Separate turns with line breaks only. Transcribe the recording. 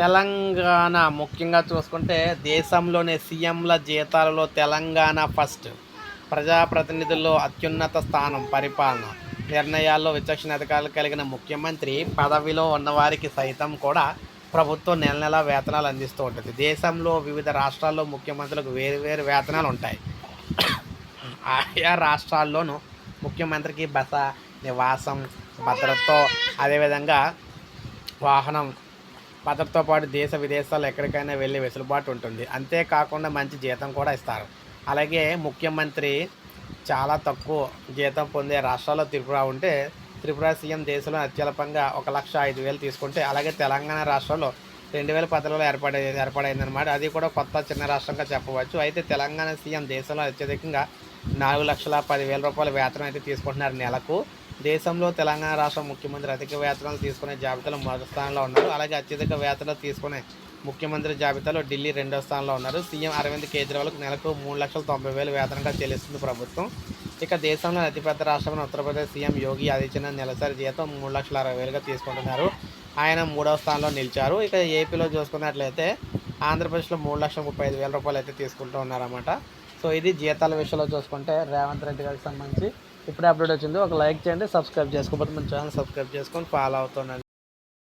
తెలంగాణ ముఖ్యంగా చూసుకుంటే దేశంలోనే సీఎంల జీతాలలో తెలంగాణ ఫస్ట్. ప్రజాప్రతినిధుల్లో అత్యున్నత స్థానం పరిపాలన. నిర్ణయాల్లో విచక్షణ అధికారులు కలిగిన ముఖ్యమంత్రి పదవిలో ఉన్నవారికి సైతం కూడా ప్రభుత్వం నెల నెల వేతనాలు అందిస్తూ ఉంటుంది. దేశంలో వివిధ రాష్ట్రాల్లో ముఖ్యమంత్రులకు వేరు వేరు వేతనాలు ఉంటాయి. ఆయా రాష్ట్రాల్లోనూ ముఖ్యమంత్రికి బస నివాసం భద్రతతో అదేవిధంగా వాహనం భద్రతతో పాటు దేశ విదేశాల్లో ఎక్కడికైనా వెళ్ళే వెసులుబాటు ఉంటుంది. అంతేకాకుండా మంచి జీతం కూడా ఇస్తారు. అలాగే ముఖ్యమంత్రి చాలా తక్కువ జీతం పొందే రాష్ట్రాల్లో త్రిపుర ఉంటే త్రిపుర సీఎం దేశంలో అత్యల్పంగా ఒక లక్ష ఐదు వేలు తీసుకుంటే అలాగే తెలంగాణ రాష్ట్రంలో రెండు వేల పదహారులో ఏర్పడే ఏర్పడైందనమాట అది కూడా కొత్త చిన్న రాష్ట్రంగా చెప్పవచ్చు. అయితే తెలంగాణ సీఎం దేశంలో అత్యధికంగా నాలుగు లక్షల పదివేల రూపాయల వేతనం అయితే తీసుకుంటున్నారు నెలకు. దేశంలో తెలంగాణ రాష్ట్ర ముఖ్యమంత్రి అధిక వేతనాలు తీసుకునే జాబితాలో మొదటి స్థానంలో ఉన్నారు. అలాగే అత్యధిక వేతనాలు తీసుకునే ముఖ్యమంత్రి జాబితాలో ఢిల్లీ రెండో స్థానంలో ఉన్నారు. సీఎం అరవింద్ కేజ్రీవాల్కు నెలకు మూడు లక్షల తొంభై వేలు వేతనంగా చెల్లిస్తుంది ప్రభుత్వం. ఇక దేశంలో అతిపెద్ద రాష్ట్రమైన ఉత్తరప్రదేశ్ సీఎం యోగి ఆదిత్యనాథ్ నెలసరి జీతం మూడు లక్షల అరవై వేలుగా తీసుకుంటున్నారు. ఆయన మూడవ స్థానంలో నిలిచారు. ఇక ఏపీలో చూసుకున్నట్లయితే ఆంధ్రప్రదేశ్లో మూడు లక్షల ముప్పై ఐదు వేల రూపాయలు అయితే తీసుకుంటూ ఉన్నారన్నమాట. సో ఇది జీతాల విషయంలో చూసుకుంటే రేవంత్ రెడ్డి గారికి సంబంధించి ఇప్పుడే అప్డేట్ వచ్చింది. ఒక లైక్ చేయండి సబ్స్క్రైబ్ చేసుకోకపోతే మన ఛానల్ సబ్స్క్రైబ్ చేసుకొని ఫాలో అవుతుండండి.